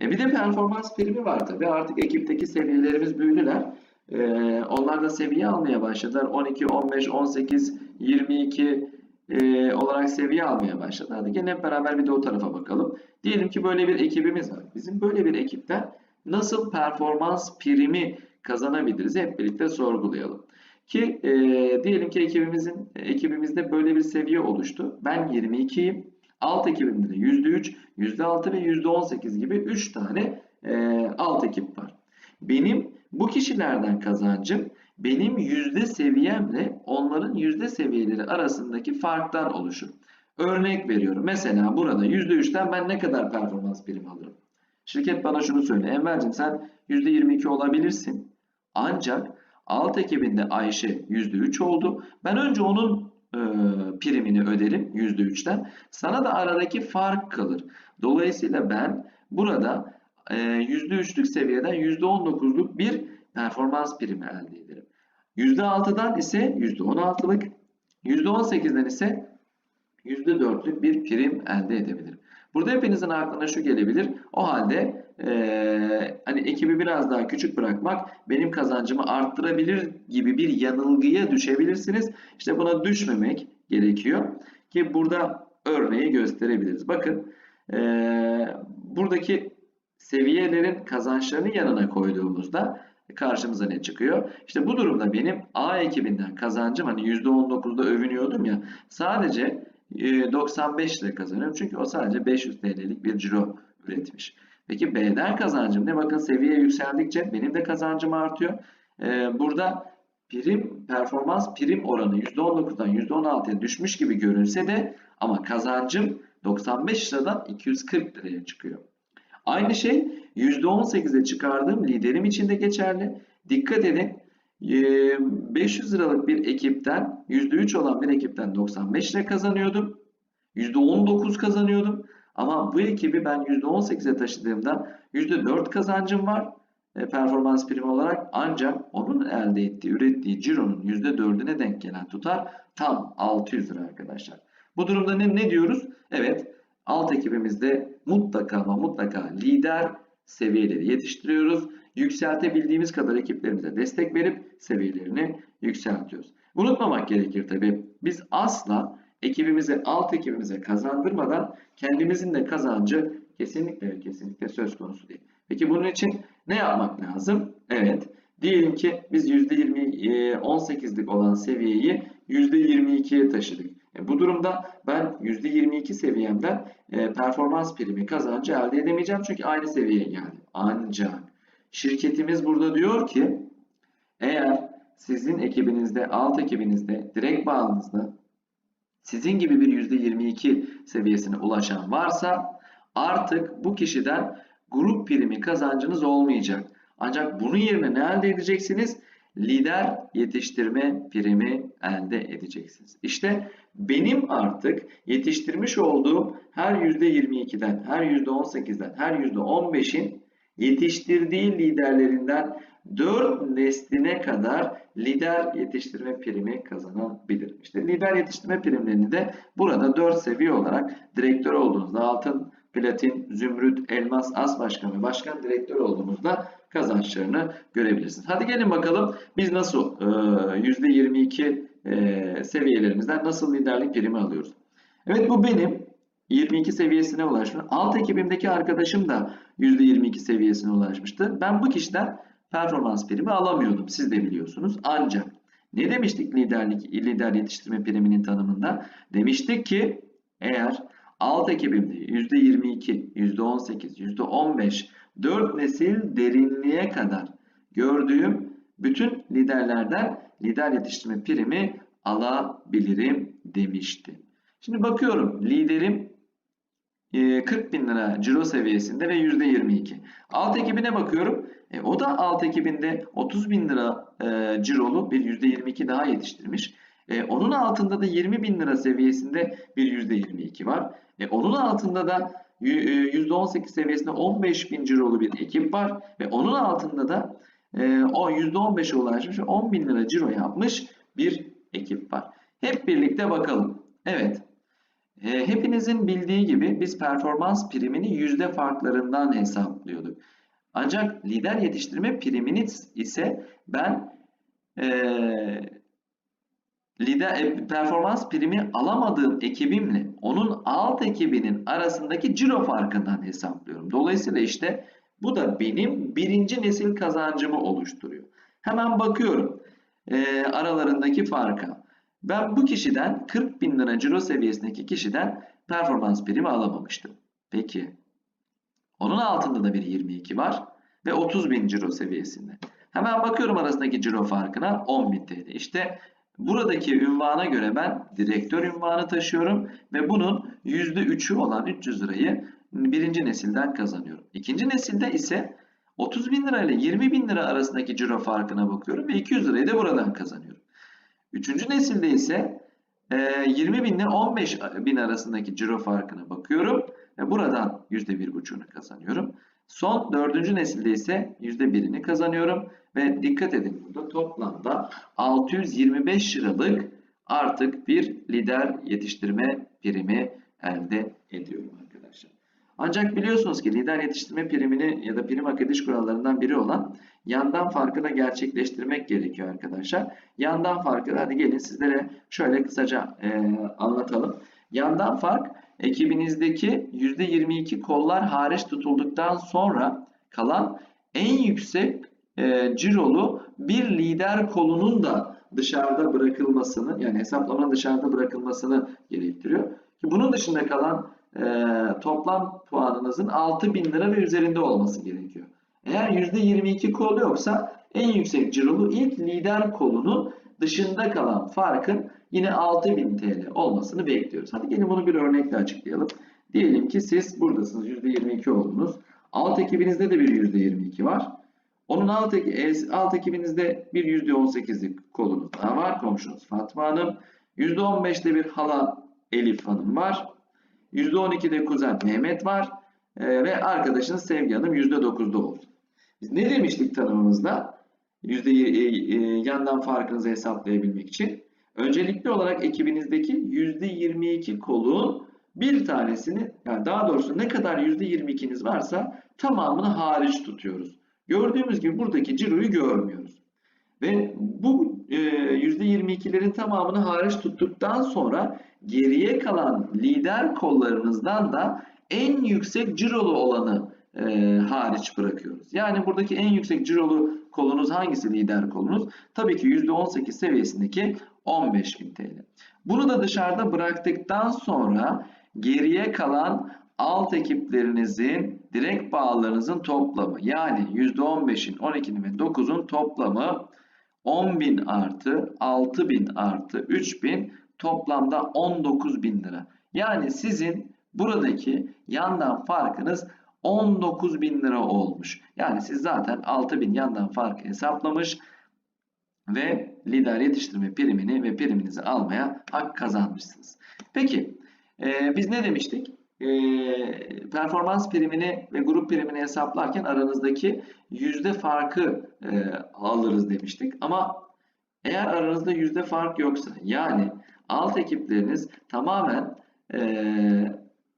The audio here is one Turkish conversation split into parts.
E bir de performans primi var tabii. Artık ekipteki seviyelerimiz büyüdüler. E, onlar da seviye almaya başladılar. 12, 15, 18, 22 e, olarak seviye almaya başladılar. Hadi gelin hep beraber bir de o tarafa bakalım. Diyelim ki böyle bir ekibimiz var. Bizim böyle bir ekipten nasıl performans primi kazanabiliriz? Hep birlikte sorgulayalım. Ki e, diyelim ki ekibimizin ekibimizde böyle bir seviye oluştu. Ben 22'yim. Alt ekibimde de %3, %6 ve %18 gibi 3 tane e, alt ekip var. Benim bu kişilerden kazancım benim yüzde seviyemle onların yüzde seviyeleri arasındaki farktan oluşur. Örnek veriyorum. Mesela burada %3'ten ben ne kadar performans primi alırım? Şirket bana şunu söyle. Enver'cim sen %22 olabilirsin. Ancak alt ekibinde Ayşe %3 oldu. Ben önce onun primini öderim %3'ten. Sana da aradaki fark kalır. Dolayısıyla ben burada e, %3'lük seviyeden %19'luk bir performans primi elde ederim. %6'dan ise %16'lık, %18'den ise %4'lük bir prim elde edebilirim. Burada hepinizin aklına şu gelebilir. O halde eee, hani ekibi biraz daha küçük bırakmak benim kazancımı arttırabilir gibi bir yanılgıya düşebilirsiniz. İşte buna düşmemek gerekiyor ki burada örneği gösterebiliriz. Bakın eee, buradaki seviyelerin kazançlarını yanına koyduğumuzda karşımıza ne çıkıyor? İşte bu durumda benim A ekibinden kazancım hani %19'da övünüyordum ya sadece e, 95 lira kazanıyorum. Çünkü o sadece 500 TL'lik bir ciro üretmiş. Peki B'den kazancım ne? Bakın seviye yükseldikçe benim de kazancım artıyor. E, burada prim performans prim oranı %19'dan %16'ya düşmüş gibi görünse de ama kazancım 95 liradan 240 liraya çıkıyor. Aynı şey %18'e çıkardığım liderim için de geçerli. Dikkat edin 500 liralık bir ekipten %3 olan bir ekipten 95 lira kazanıyordum. %19 kazanıyordum. Ama bu ekibi ben %18'e taşıdığımda %4 kazancım var e, performans primi olarak ancak onun elde ettiği, ürettiği cironun %4'üne denk gelen tutar tam 600 lira arkadaşlar. Bu durumda ne, ne diyoruz? Evet alt ekibimizde mutlaka ama mutlaka lider seviyeleri yetiştiriyoruz. Yükseltebildiğimiz kadar ekiplerimize destek verip seviyelerini yükseltiyoruz. Unutmamak gerekir tabi. Biz asla ekibimize, alt ekibimize kazandırmadan kendimizin de kazancı kesinlikle ve kesinlikle söz konusu değil. Peki bunun için ne yapmak lazım? Evet. Diyelim ki biz %20, 18'lik olan seviyeyi %22'ye taşıdık. E, bu durumda ben %22 seviyemden e, performans primi kazancı elde edemeyeceğim çünkü aynı seviyeye geldim. Ancak şirketimiz burada diyor ki eğer sizin ekibinizde, alt ekibinizde, direkt bağınızda sizin gibi bir %22 seviyesine ulaşan varsa artık bu kişiden grup primi kazancınız olmayacak. Ancak bunun yerine ne elde edeceksiniz? Lider yetiştirme primi elde edeceksiniz. İşte benim artık yetiştirmiş olduğum her %22'den, her %18'den, her %15'in yetiştirdiği liderlerinden 4 nesline kadar lider yetiştirme primi kazanabilir. İşte lider yetiştirme primlerini de burada 4 seviye olarak direktör olduğunuzda altın, platin, zümrüt, elmas, as başkan ve başkan direktör olduğunuzda kazançlarını görebilirsiniz. Hadi gelin bakalım biz nasıl %22 e, seviyelerimizden nasıl liderlik primi alıyoruz. Evet bu benim 22 seviyesine ulaşmış. Alt ekibimdeki arkadaşım da %22 seviyesine ulaşmıştı. Ben bu kişiden performans primi alamıyordum. Siz de biliyorsunuz. Ancak ne demiştik liderlik lider yetiştirme priminin tanımında? Demiştik ki eğer alt ekibimde %22, %18, %15 4 nesil derinliğe kadar gördüğüm bütün liderlerden lider yetiştirme primi alabilirim demişti. Şimdi bakıyorum liderim 40 bin lira ciro seviyesinde ve %22. Alt ekibine bakıyorum. E, o da alt ekibinde 30 bin lira e, cirolu bir %22 daha yetiştirmiş. E, onun altında da 20 bin lira seviyesinde bir %22 var. E, onun altında da %18 seviyesinde 15 bin cirolu bir ekip var. Ve onun altında da e, o %15'e ulaşmış 10 bin lira ciro yapmış bir ekip var. Hep birlikte bakalım. Evet. E, hepinizin bildiği gibi biz performans primini yüzde farklarından hesaplıyorduk. Ancak lider yetiştirme primini ise ben e, lider e, performans primi alamadığım ekibimle onun alt ekibinin arasındaki ciro farkından hesaplıyorum. Dolayısıyla işte bu da benim birinci nesil kazancımı oluşturuyor. Hemen bakıyorum e, aralarındaki farka. Ben bu kişiden 40 bin lira ciro seviyesindeki kişiden performans primi alamamıştım. Peki. Onun altında da bir 22 var ve 30 bin ciro seviyesinde. Hemen bakıyorum arasındaki ciro farkına 10 bin TL. İşte buradaki ünvana göre ben direktör ünvanı taşıyorum ve bunun %3'ü olan 300 lirayı birinci nesilden kazanıyorum. İkinci nesilde ise 30 bin lira ile 20 bin lira arasındaki ciro farkına bakıyorum ve 200 lirayı da buradan kazanıyorum. Üçüncü nesilde ise 20 e, bin ile 15 bin arasındaki ciro farkına bakıyorum ve buradan %1,5'unu kazanıyorum. Son dördüncü nesilde ise %1'ini kazanıyorum ve dikkat edin burada toplamda 625 liralık artık bir lider yetiştirme primi elde ediyorum arkadaşlar. Ancak biliyorsunuz ki lider yetiştirme primini ya da prim hak ediş kurallarından biri olan yandan farkı da gerçekleştirmek gerekiyor arkadaşlar. Yandan farkı hadi gelin sizlere şöyle kısaca e, anlatalım. Yandan fark ekibinizdeki %22 kollar hariç tutulduktan sonra kalan en yüksek e, cirolu bir lider kolunun da dışarıda bırakılmasını yani hesaplamanın dışarıda bırakılmasını gerektiriyor. Ki bunun dışında kalan e, toplam puanınızın 6000 lira ve üzerinde olması gerekiyor. Eğer %22 kol yoksa en yüksek cirolu ilk lider kolunun dışında kalan farkın yine 6000 TL olmasını bekliyoruz. Hadi gelin bunu bir örnekle açıklayalım. Diyelim ki siz buradasınız %22 oldunuz. Alt ekibinizde de bir %22 var. Onun alt, e, alt ekibinizde bir %18'lik kolunuz daha var. Komşunuz Fatma Hanım. %15'te bir hala Elif Hanım var. %12'de kuzen Mehmet var. E, ve arkadaşınız Sevgi Hanım %9'da oldu. Biz ne demiştik tanımımızda? Yüzde e, e, yandan farkınızı hesaplayabilmek için. Öncelikli olarak ekibinizdeki %22 kolun bir tanesini yani daha doğrusu ne kadar %22'niz varsa tamamını hariç tutuyoruz. Gördüğümüz gibi buradaki ciroyu görmüyoruz. Ve bu e, %22'lerin tamamını hariç tuttuktan sonra geriye kalan lider kollarınızdan da en yüksek cirolu olanı e, hariç bırakıyoruz. Yani buradaki en yüksek cirolu kolunuz hangisi lider kolunuz? Tabii ki %18 seviyesindeki 15.000 TL. Bunu da dışarıda bıraktıktan sonra geriye kalan alt ekiplerinizin direkt bağlarınızın toplamı yani %15'in, 12'nin ve 9'un toplamı 10.000 artı 6.000 artı 3.000 toplamda 19.000 lira. Yani sizin buradaki yandan farkınız 19 bin lira olmuş. Yani siz zaten 6 bin yandan fark hesaplamış ve lider yetiştirme primini ve priminizi almaya hak kazanmışsınız. Peki e, biz ne demiştik? E, performans primini ve grup primini hesaplarken aranızdaki yüzde farkı e, alırız demiştik. Ama eğer aranızda yüzde fark yoksa yani alt ekipleriniz tamamen e,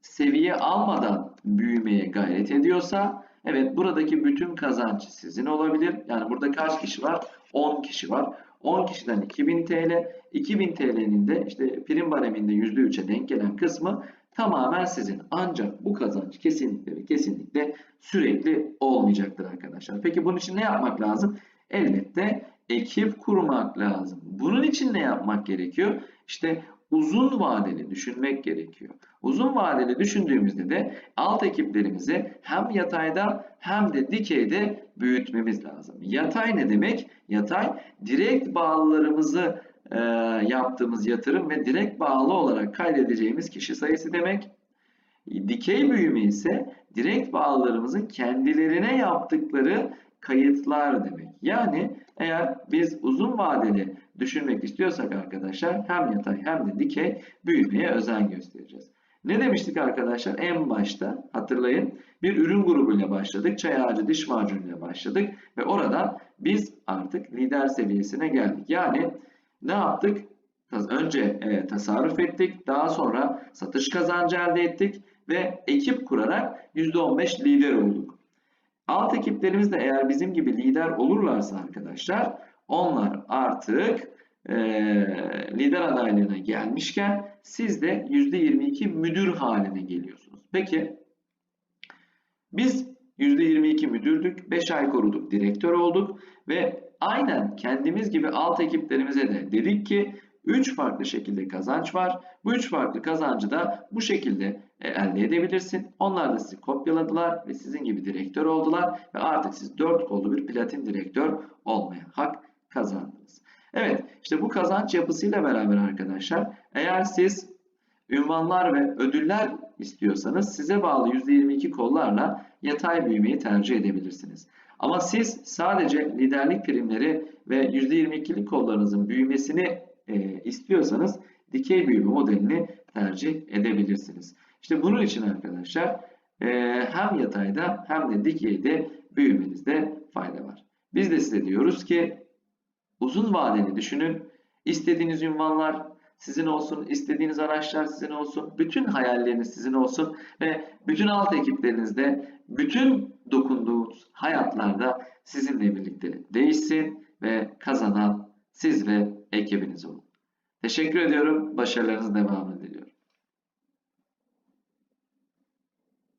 seviye almadan büyümeye gayret ediyorsa evet buradaki bütün kazanç sizin olabilir. Yani burada kaç kişi var? 10 kişi var. 10 kişiden 2000 TL, 2000 TL'nin de işte prim bareminde %3'e denk gelen kısmı tamamen sizin. Ancak bu kazanç kesinlikle ve kesinlikle sürekli olmayacaktır arkadaşlar. Peki bunun için ne yapmak lazım? Elbette ekip kurmak lazım. Bunun için ne yapmak gerekiyor? İşte uzun vadeli düşünmek gerekiyor. Uzun vadeli düşündüğümüzde de alt ekiplerimizi hem yatayda hem de dikeyde büyütmemiz lazım. Yatay ne demek? Yatay direkt bağlılarımızı e, yaptığımız yatırım ve direkt bağlı olarak kaydedeceğimiz kişi sayısı demek. Dikey büyüme ise direkt bağlılarımızın kendilerine yaptıkları kayıtlar demek. Yani eğer biz uzun vadeli düşünmek istiyorsak arkadaşlar hem yatay hem de dikey büyümeye özen göstereceğiz. Ne demiştik arkadaşlar? En başta hatırlayın bir ürün grubuyla başladık. Çay ağacı diş macunuyla başladık ve oradan biz artık lider seviyesine geldik. Yani ne yaptık? önce e, tasarruf ettik, daha sonra satış kazancı elde ettik ve ekip kurarak %15 lider olduk. Alt ekiplerimiz de eğer bizim gibi lider olurlarsa arkadaşlar onlar artık e, lider adaylığına gelmişken siz de %22 müdür haline geliyorsunuz. Peki biz %22 müdürdük, 5 ay koruduk, direktör olduk ve aynen kendimiz gibi alt ekiplerimize de dedik ki 3 farklı şekilde kazanç var. Bu 3 farklı kazancı da bu şekilde e, elde edebilirsin. Onlar da sizi kopyaladılar ve sizin gibi direktör oldular ve artık siz 4 kollu bir platin direktör olmaya hak kazandınız. Evet, işte bu kazanç yapısıyla beraber arkadaşlar eğer siz ünvanlar ve ödüller istiyorsanız size bağlı %22 kollarla yatay büyümeyi tercih edebilirsiniz. Ama siz sadece liderlik primleri ve %22'lik kollarınızın büyümesini e, istiyorsanız dikey büyüme modelini tercih edebilirsiniz. İşte bunun için arkadaşlar e, hem yatayda hem de dikeyde büyümenizde fayda var. Biz de size diyoruz ki uzun vadeli düşünün. İstediğiniz ünvanlar sizin olsun, istediğiniz araçlar sizin olsun, bütün hayalleriniz sizin olsun ve bütün alt ekiplerinizde, bütün dokunduğunuz hayatlarda sizinle birlikte değişsin ve kazanan siz ve ekibiniz olun. Teşekkür ediyorum. Başarılarınız devamını diliyorum.